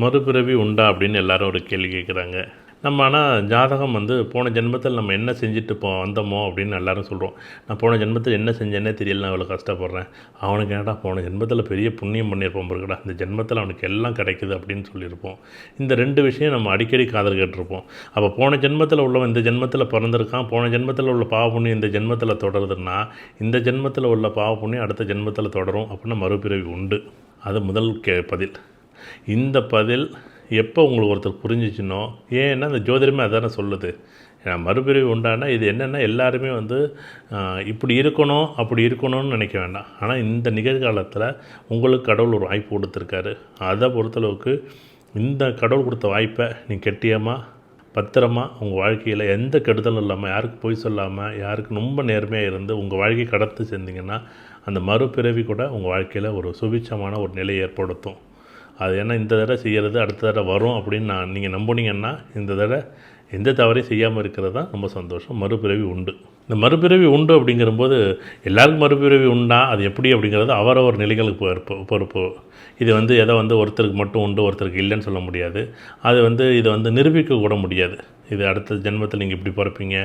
மறுபிறவி உண்டா அப்படின்னு எல்லாரும் ஒரு கேள்வி கேட்குறாங்க நம்ம ஆனால் ஜாதகம் வந்து போன ஜென்மத்தில் நம்ம என்ன செஞ்சுட்டு போ வந்தோமோ அப்படின்னு எல்லாரும் சொல்கிறோம் நான் போன ஜென்மத்தில் என்ன செஞ்சேன்னே தெரியல நான் இவ்வளோ கஷ்டப்படுறேன். அவனுக்கு என்னடா போன ஜென்மத்தில் பெரிய புண்ணியம் பண்ணியிருப்போம் பிறகுடா இந்த ஜென்மத்தில் அவனுக்கு எல்லாம் கிடைக்குது அப்படின்னு சொல்லியிருப்போம். இந்த ரெண்டு விஷயம் நம்ம அடிக்கடி காதல் கேட்டிருப்போம். அப்போ போன ஜென்மத்தில் உள்ளவன் இந்த ஜென்மத்தில் பிறந்திருக்கான். போன ஜென்மத்தில் உள்ள பாவ புண்ணியம் இந்த ஜென்மத்தில் தொடருதுன்னா இந்த ஜென்மத்தில் உள்ள பாவ புண்ணியம் அடுத்த ஜென்மத்தில் தொடரும் அப்படின்னா மறுபிறவி உண்டு. அது முதல் கே பதில். இந்த பதில் எப்போ உங்களுக்கு ஒருத்தர் புரிஞ்சிச்சுனோ ஏன்னா இந்த ஜோதிடமே அதானே சொல்லுது. ஏன்னா மறுபிறவி உண்டானா இது என்னென்னா எல்லாருமே வந்து இப்படி இருக்கணும் அப்படி இருக்கணும்னு நினைக்க வேண்டாம். ஆனால் இந்த நிகழ்காலத்தில் உங்களுக்கு கடவுள் ஒரு வாய்ப்பு கொடுத்துருக்காரு. அதை பொறுத்தளவுக்கு இந்த கடவுள் கொடுத்த வாய்ப்பை நீ கெட்டியமாக பத்திரமா உங்கள் வாழ்க்கையில் எந்த கெடுதலும் இல்லாமல் யாருக்கு பொய் சொல்லாமல் யாருக்கு ரொம்ப நேர்மையாக இருந்து உங்கள் வாழ்க்கையை கடத்து செஞ்சிங்கன்னா அந்த மறுபிறவி கூட உங்கள் வாழ்க்கையில் ஒரு சுபிட்சமான ஒரு நிலை ஏற்படுத்தும். அது ஏன்னா இந்த தடவை செய்கிறது அடுத்த தடவை வரும் அப்படின்னு நான் நீங்கள் நம்புனீங்கன்னா இந்த தடவை எந்த தவறையும் செய்யாமல் இருக்கிறது தான் ரொம்ப சந்தோஷம். மறுபிறவி உண்டு. இந்த மறுபிறவி உண்டு அப்படிங்கிறபோது எல்லாருக்கும் மறுபிறவி உண்டா? அது எப்படி அப்படிங்கிறது அவரவர் நிலைகளுக்கு பொறுப்பு பொறுப்பு. இது வந்து எதை வந்து ஒருத்தருக்கு மட்டும் உண்டு ஒருத்தருக்கு இல்லைன்னு சொல்ல முடியாது. அது வந்து இதை வந்து நிரூபிக்க கூட முடியாது. இது அடுத்த ஜென்மத்தில் நீங்கள் இப்படி பிறப்பீங்க.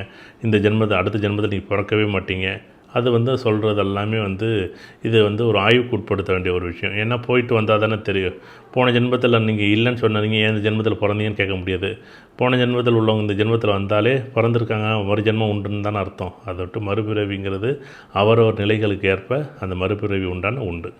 இந்த ஜென்மத்தை அடுத்த ஜென்மத்தில் நீங்கள் பிறக்கவே மாட்டீங்க. அது வந்து சொல்கிறது எல்லாமே வந்து இது வந்து ஒரு ஆய்வுக்கு உட்படுத்த வேண்டிய ஒரு விஷயம். ஏன்னா போயிட்டு வந்தால் தானே தெரியும். போன ஜென்மத்தில் நீங்கள் இல்லைன்னு சொன்னீங்க ஏன் இந்த ஜென்மத்தில் பிறந்தீங்கன்னு கேட்க முடியாது. போன ஜென்மத்தில் உள்ளவங்க இந்த ஜென்மத்தில் வந்தாலே பிறந்திருக்காங்க மறு ஜென்மம் உண்டுன்னு தானே அர்த்தம். அதை விட்டு மறுபிறவிங்கிறது அவரவர் நிலைகளுக்கு ஏற்ப அந்த மறுபிறவி உண்டான உண்டு.